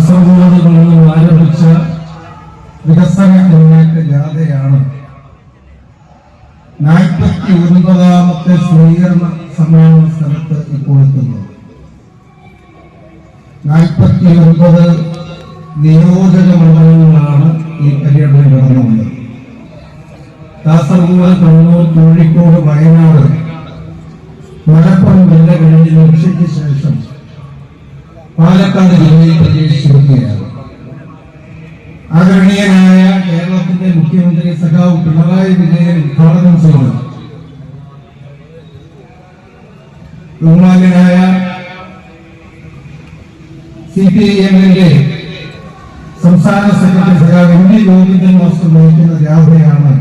കാസർഗോഡ് ആരംഭിച്ച വികസന മുന്നേറ്റ ജാഥയാണ്. നാൽപ്പത്തി ഒൻപതാമത്തെ സ്വീകരണ സമ്മേളന സ്ഥലത്ത് ഇപ്പോൾ എത്തുന്നത്. നാൽപ്പത്തി ഒൻപത് നിയോജക മണ്ഡലങ്ങളാണ് ഈ പര്യടനം കടന്നു വന്നത് കാസർഗോഡ് കണ്ണൂർ കോഴിക്കോട് വയനാട് മലപ്പുറം ജില്ലകളിൽ ഉച്ചയ്ക്ക് ശേഷം പാലക്കാട് ജില്ലയിൽ പ്രവേശിച്ചിരിക്കുകയാണ്. ആദരണീയനായ കേരളത്തിന്റെ മുഖ്യമന്ത്രി സഖാവ് പിണറായി വിജയൻ ഉദ്ഘാടനം ചെയ്തു ബഹുമാന്യനായ സി പി എമ്മിന്റെ സംസ്ഥാന സെക്രട്ടറി സഖാവ് എം വി ഗോവിന്ദൻ മാസ്റ്റർ നയിക്കുന്ന ജാഥയാണ്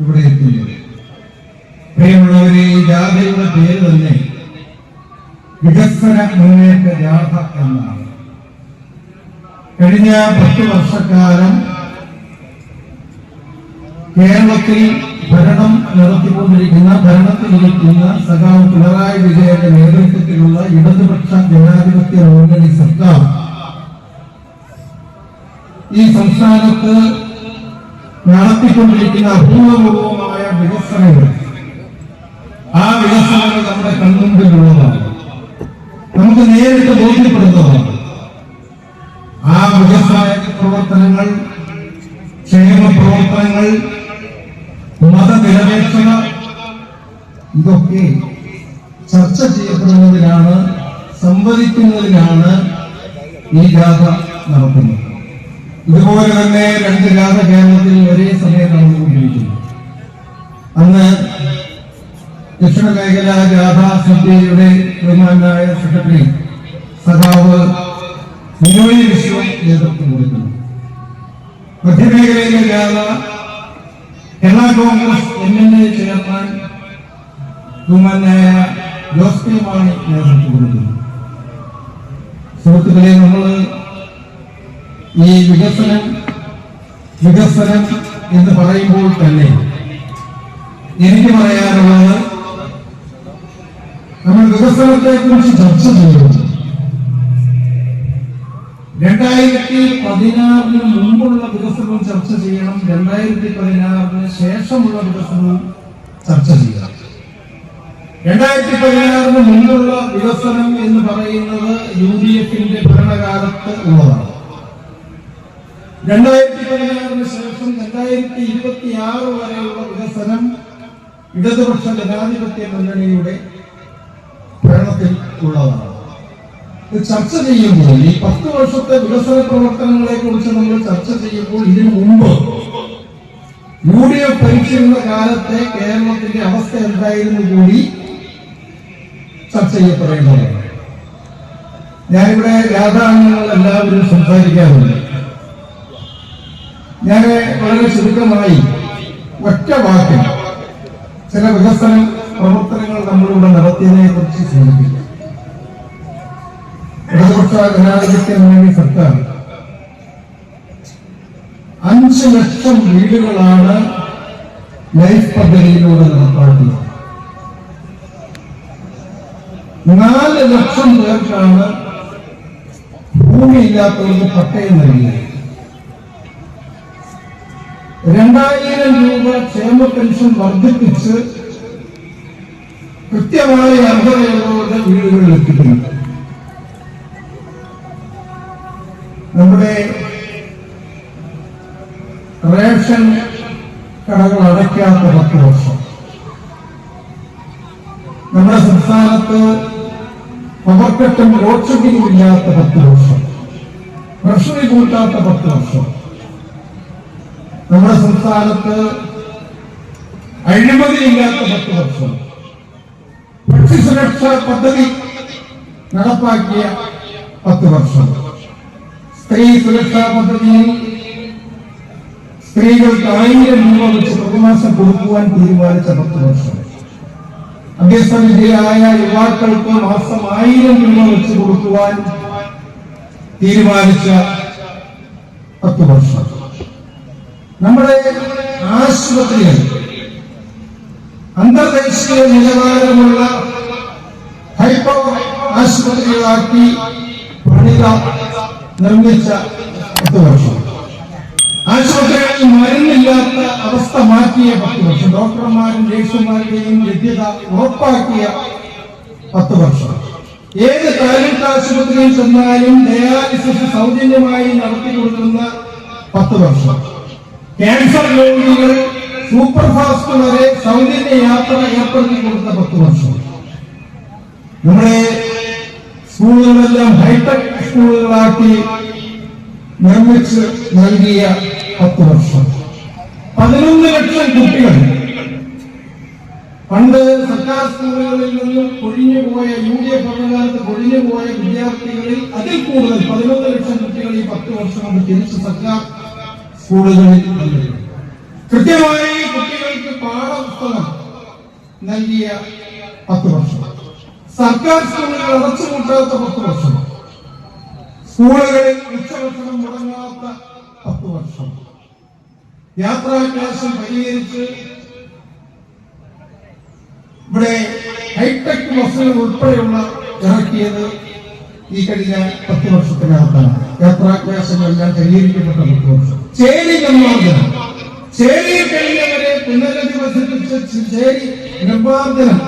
ഇവിടെ എത്തിയത്. പ്രിയമുള്ളവരെ ഈ ജാഥയുടെ പേര് തന്നെ വികസന മുന്നേറ്റ ജാഥ എന്നാണ്. കഴിഞ്ഞ പത്ത് വർഷക്കാലം കേരളത്തിൽ ഭരണം നടത്തിക്കൊണ്ടിരിക്കുന്ന ഭരണത്തിലിരിക്കുന്ന സഖാവ് പിണറായി വിജയന്റെ നേതൃത്വത്തിലുള്ള ഇടതുപക്ഷ ജനാധിപത്യ മുന്നണി സർക്കാർ ഈ സംസ്ഥാനത്ത് നടത്തിക്കൊണ്ടിരിക്കുന്ന അഭൂതപൂർവമായ വികസനങ്ങൾ ആ വികസനങ്ങൾ നമ്മുടെ കൺമുമ്പിലുള്ളതാണ്. നമുക്ക് നേരിട്ട് ബോധ്യപ്പെടുന്നതാണ്. ആ വ്യവസായ പ്രവർത്തനങ്ങൾ ക്ഷേമ പ്രവർത്തനങ്ങൾ മതനിരപേക്ഷത ഇതൊക്കെ ചർച്ച ചെയ്യപ്പെടുന്നതിനാണ് സംവദിക്കുന്നതിനാണ് ഈ ജാഥ നടത്തുന്നത് ഇതുപോലെ തന്നെ രണ്ട് ജാഥ കേരളത്തിൽ ഒരേ സമയം നടന്നുകൊണ്ടിരിക്കുന്നു അന്ന് ദക്ഷിണ മേഖല ജാഥ സമിതിയുടെ ബഹുമാനായ സെക്രട്ടറി സഖാവ് നിരവധി വിശ്വം നേതൃത്വം കൊടുക്കുന്നു. മധ്യമേഖലയിലെ ജാഥ Kerala Congress M L A chairman ബഹുമാനായ ജോസ് കെ മാണി നേതൃത്വം കൊടുക്കുന്നു. സുഹൃത്തുക്കളെ നമ്മൾ ഈ വികസനം വികസനം എന്ന് പറയുമ്പോൾ തന്നെ എനിക്ക് പറയാനുള്ളത് വികസനത്തെ കുറിച്ച് ചർച്ച ചെയ്യുന്നു രണ്ടായിരത്തി പതിനാറിന് മുമ്പുള്ള വികസനവും ചർച്ച ചെയ്യണം. രണ്ടായിരത്തി പതിനാറിന് ശേഷമുള്ള വികസനവും ചർച്ച ചെയ്യണം. രണ്ടായിരത്തി പതിനാറിന് മുമ്പുള്ള വികസനം എന്ന് പറയുന്നത് യു ഡി എഫിന്റെ ഭരണകാലത്ത് ഉള്ളതാണ്. രണ്ടായിരത്തി പതിനാറിന് ശേഷം രണ്ടായിരത്തി ഇരുപത്തി ആറ് വരെയുള്ള വികസനം ഇടതുപക്ഷ ജനാധിപത്യ മുന്നണിയുടെ ഭരണത്തിൽ ഉള്ളതാണ്. ചർച്ച ചെയ്യുമ്പോൾ ഈ പത്ത് വർഷത്തെ വികസന പ്രവർത്തനങ്ങളെ കുറിച്ച് നമ്മൾ ചർച്ച ചെയ്യുമ്പോൾ ഇതിനു മുമ്പ് യു ഡി എഫ് ഭരിച്ചിരുന്ന കാലത്തെ കേരളത്തിന്റെ അവസ്ഥ എന്തായിരുന്നു കൂടി ചർച്ച ചെയ്യപ്പെടേണ്ടതാണ്. ഞാനിവിടെ രാധാംഗങ്ങൾ എല്ലാവരും സംസാരിക്കാറുണ്ട്. ഞാൻ വളരെ ചുരുക്കമായി ഒറ്റ വാക്കിൽ ചില വികസന പ്രവർത്തനങ്ങൾ നമ്മളിവിടെ നടത്തിയതിനെ കുറിച്ച് ചിന്തിക്കുക ഇടതുപക്ഷ ജനാധിപത്യ മുന്നണി സർക്കാർ അഞ്ച് ലക്ഷം വീടുകളാണ് ലൈഫ് പദ്ധതിയിലൂടെ നടപ്പാക്കിയത് നാല് ലക്ഷം പേർക്കാണ് ഭൂമിയില്ലാത്തവർക്ക് പട്ടയം നൽകിയത്. രണ്ടായിരം രൂപ ക്ഷേമ പെൻഷൻ വർദ്ധിപ്പിച്ച് കൃത്യമായ അർഹതയുള്ളവരുടെ വീടുകളിൽ എത്തിക്കുന്നു നമ്മുടെ റേഷൻ കടകൾ അടയ്ക്കാത്ത പത്ത് വർഷം. നമ്മുടെ സംസ്ഥാനത്ത് പവർക്കട്ടും ലോഡ്ഷെഡിങ്ങും ഇല്ലാത്ത പത്ത് വർഷം. ഭക്ഷണി കൂട്ടാത്ത പത്ത് വർഷം. നമ്മുടെ സംസ്ഥാനത്ത് അഴിമതിയില്ലാത്ത പത്ത് വർഷം. ഭക്ഷ്യസുരക്ഷാ പദ്ധതി നടപ്പാക്കിയ പത്ത് വർഷം. സ്ത്രീ സുരക്ഷാ പദ്ധതിയിൽ സ്ത്രീകൾക്ക് ആയിരം രൂപ വെച്ച് പ്രതിമാസം കൊടുക്കുവാൻ തീരുമാനിച്ച പത്ത് വർഷം. അഭ്യസനരായ യുവാക്കൾക്ക് മാസം ആയിരം രൂപ വെച്ച് കൊടുക്കുവാൻ തീരുമാനിച്ച പത്ത് വർഷം. നമ്മുടെ ആശുപത്രികൾ അന്തർദേശീയ നിലവാരമുള്ള ആശുപത്രികളാക്കി പണിത നിർമ്മിച്ച പത്ത് വർഷം. ആശുപത്രികളിൽ മരുന്നില്ലാത്ത അവസ്ഥ മാറ്റിയ പത്ത് വർഷം. ഡോക്ടർമാരും നഴ്സുമാരുടെയും ലഭ്യത ഉറപ്പാക്കിയ പത്ത് വർഷം. ഏത് താലൂക്ക് ആശുപത്രിയിൽ ചെന്നാലും ഡയാലിസിസ് സൗജന്യമായി നടത്തി കൊടുക്കുന്ന പത്ത് വർഷം. ക്യാൻസർ രോഗികൾ സൂപ്പർ ഫാസ്റ്റ് വരെ സൗജന്യ യാത്ര ഏർപ്പെടുത്തി കൊടുത്ത പത്ത് വർഷം. നമ്മുടെ ഹൈടെക് സ്കൂളുകളാക്കി നിർമ്മിച്ച് നൽകിയ പത്ത് വർഷം. പതിനൊന്ന് ലക്ഷം കുട്ടികൾ. പണ്ട് സർക്കാർ സ്കൂളുകളിൽ നിന്നും കൊഴിഞ്ഞുപോയ യു ഡി എഫ് ഭരണകാലത്ത് കൊഴിഞ്ഞുപോയ വിദ്യാർത്ഥികളിൽ അതിൽ കൂടുതൽ പതിനൊന്ന് ലക്ഷം കുട്ടികൾ ഈ പത്ത് വർഷം കൊണ്ട് തിരിച്ച് സർക്കാർ സ്കൂളുകളിൽ നൽകി കൃത്യമായി കുട്ടികൾക്ക് പാഠപുസ്തകം നൽകിയ പത്ത് വർഷം. സർക്കാർ സ്കൂളുകൾ അടച്ചുപൂട്ടാത്ത പത്ത് വർഷം. സ്കൂളുകളിൽ ഉച്ചഭക്ഷണം മുടങ്ങാത്ത പത്ത് വർഷം. യാത്രാ ക്ലാസ് പരിഹരിച്ച് ഇവിടെ ഹൈടെക് ബസ്സുകൾ ഉൾപ്പെടെയുള്ള ഇറക്കിയത് ഈ കഴിഞ്ഞ പത്ത് വർഷത്തിനകത്താണ്. യാത്രാ ക്ലാസുകളെല്ലാം പരിഹരിക്കപ്പെട്ട പത്ത് വർഷം. ചേരി നിർമ്മാർജനം. ചേരി കഴിഞ്ഞവരെ പുനരധിവസിപ്പിച്ച് ചേരി നിർമ്മാർജനം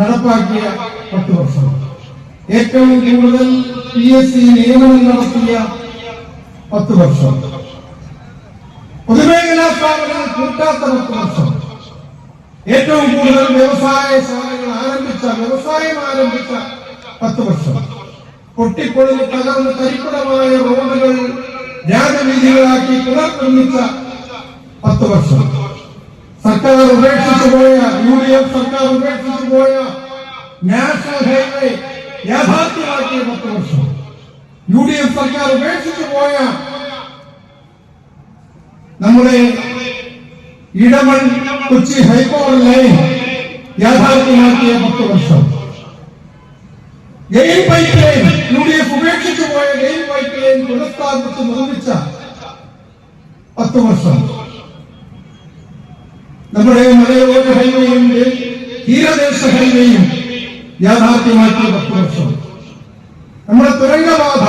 നടപ്പാക്കിയ പത്ത് വർഷം ഏറ്റവും കൂടുതൽ പി എസ് സി നിയമനം നടത്തിയ പത്ത് വർഷം. പൊതുമേഖലാ സ്ഥാപനങ്ങൾ കൂട്ടാത്ത പത്ത് വർഷം. ഏറ്റവും കൂടുതൽ വ്യവസായ ശാലകൾ ആരംഭിച്ച വ്യവസായം ആരംഭിച്ച പത്ത് വർഷം. പൊട്ടിപ്പൊളിഞ്ഞ് തകർന്ന് തരിപ്പടമായ റോഡുകൾ രാജവീതികളാക്കി പുനർനിർമ്മിച്ച പത്ത് വർഷം. സർക്കാർ ഉപേക്ഷിച്ചു പോയ യു ഡി എഫ് സർക്കാർ ഉപേക്ഷിച്ചു പോയ നാഷണൽ ഹൈവേ യാഥാർത്ഥ്യമാക്കിയ പത്ത് വർഷം യു ഡി എഫ് സർക്കാർ ഉപേക്ഷിച്ചു പോയ നമ്മുടെ ഇടമൺ കൊച്ചി ഹൈക്കോടതി ലൈൻ യാഥാർത്ഥ്യമാക്കിയ പത്ത് വർഷം. GAIL pipe line U D F ഉപേക്ഷിച്ചു പോയ ഗെയിൽ പൈപ്പ് ലൈൻ പുനഃസ്ഥാപിച്ച് നിർമ്മിച്ച പത്ത് വർഷം. നമ്മുടെ മലയോര ഹൈവേയും തീരദേശ ഹൈവേയും യാഥാർത്ഥ്യമാക്കിയ പത്ത് വർഷം. നമ്മുടെ തുരങ്കബാധ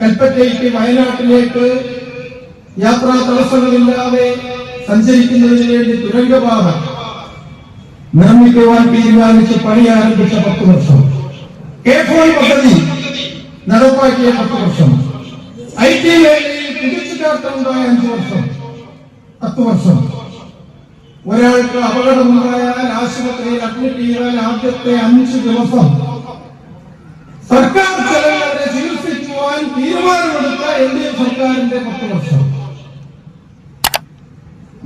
കൽപ്പറ്റയ്ക്ക് വയനാട്ടിലേക്ക് യാത്രാ തടസ്സങ്ങളില്ലാതെ സഞ്ചരിക്കുന്നതിന് വേണ്ടി തുരങ്കപാത നിർമ്മിക്കുവാൻ തീരുമാനിച്ച് പണി ആരംഭിച്ച പത്ത് വർഷം. കെ ഫോൺ പദ്ധതി നടപ്പാക്കിയ പത്ത് വർഷം. ഐ ടി മേഖലയിൽ കുതിച്ചുചാട്ടമുണ്ടായ അഞ്ചു വർഷം. പത്ത് വർഷം. ഒരാൾക്ക് അപകടമുണ്ടായാൽ ആശുപത്രിയിൽ അഡ്മിറ്റ് ചെയ്താൽ ആദ്യത്തെ അഞ്ച് ദിവസം സർക്കാർ ചെലവിൽ അവരെ ചികിത്സിക്കുവാൻ തീരുമാനമെടുത്ത എൽ ഡി എഫ് സർക്കാരിന്റെ പത്ത് വർഷം.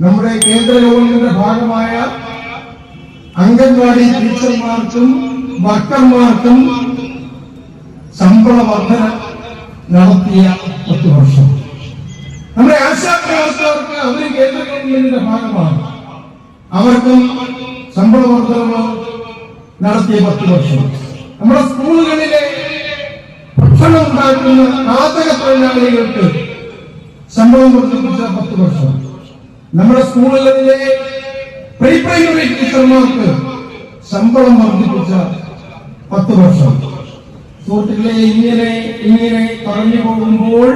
നമ്മുടെ കേന്ദ്ര ഗവൺമെന്റിന്റെ ഭാഗമായ അംഗൻവാടി ടീച്ചർമാർക്കും വർക്കർമാർക്കും ശമ്പള വർധന നടത്തിയ പത്ത് വർഷം. നമ്മുടെ ആശാ പ്രവർത്തകർക്ക് അവർ കേന്ദ്ര ഗവൺമെന്റിന്റെ ഭാഗമാണ്. അവർക്കും ശമ്പള വർദ്ധനവ് നടത്തിയ പത്ത് വർഷം. നമ്മുടെ സ്കൂളുകളിലെ ഭക്ഷണം ഉണ്ടാക്കുന്ന പാചക തൊഴിലാളികൾക്ക് ശമ്പളം വർദ്ധിപ്പിച്ച പത്ത് വർഷം. നമ്മുടെ സ്കൂളുകളിലെ പ്രീ പ്രൈമറി ടീച്ചർമാർക്ക് ശമ്പളം വർദ്ധിപ്പിച്ച പത്ത് വർഷം. സുഹൃത്തുക്കളെ ഇങ്ങനെ ഇങ്ങനെ പറഞ്ഞു പോകുമ്പോൾ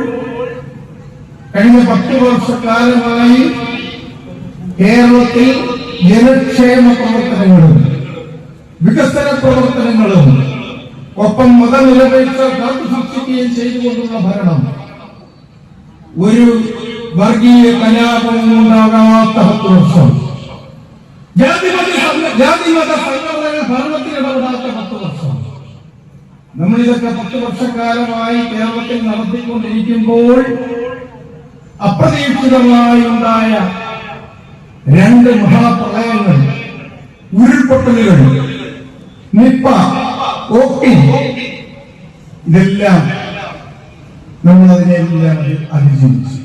കഴിഞ്ഞ പത്ത് വർഷക്കാലമായി കേരളത്തിൽ ജനക്ഷേമ പ്രവർത്തനങ്ങളും വികസന പ്രവർത്തനങ്ങളും ഒപ്പം മതനിരപേക്ഷ കാത്തു സൂക്ഷിക്കുകയും ചെയ്തുകൊണ്ടുള്ള ഭരണം. ഒരു വർഗീയ കലാപവും ഉണ്ടാകാത്ത പത്ത് വർഷം. നമ്മളിതൊക്കെ പത്ത് വർഷക്കാലമായി കേരളത്തിൽ നടത്തിക്കൊണ്ടിരിക്കുമ്പോൾ അപ്രതീക്ഷിതമായി ഉണ്ടായ രണ്ട് മഹാപ്രളയങ്ങൾ ഉരുൾപൊട്ടലുകൾ നിപ്പ ഓക്കി. ഇതെല്ലാം നമ്മൾ അതിനെല്ലാം അതിജീവിച്ചു.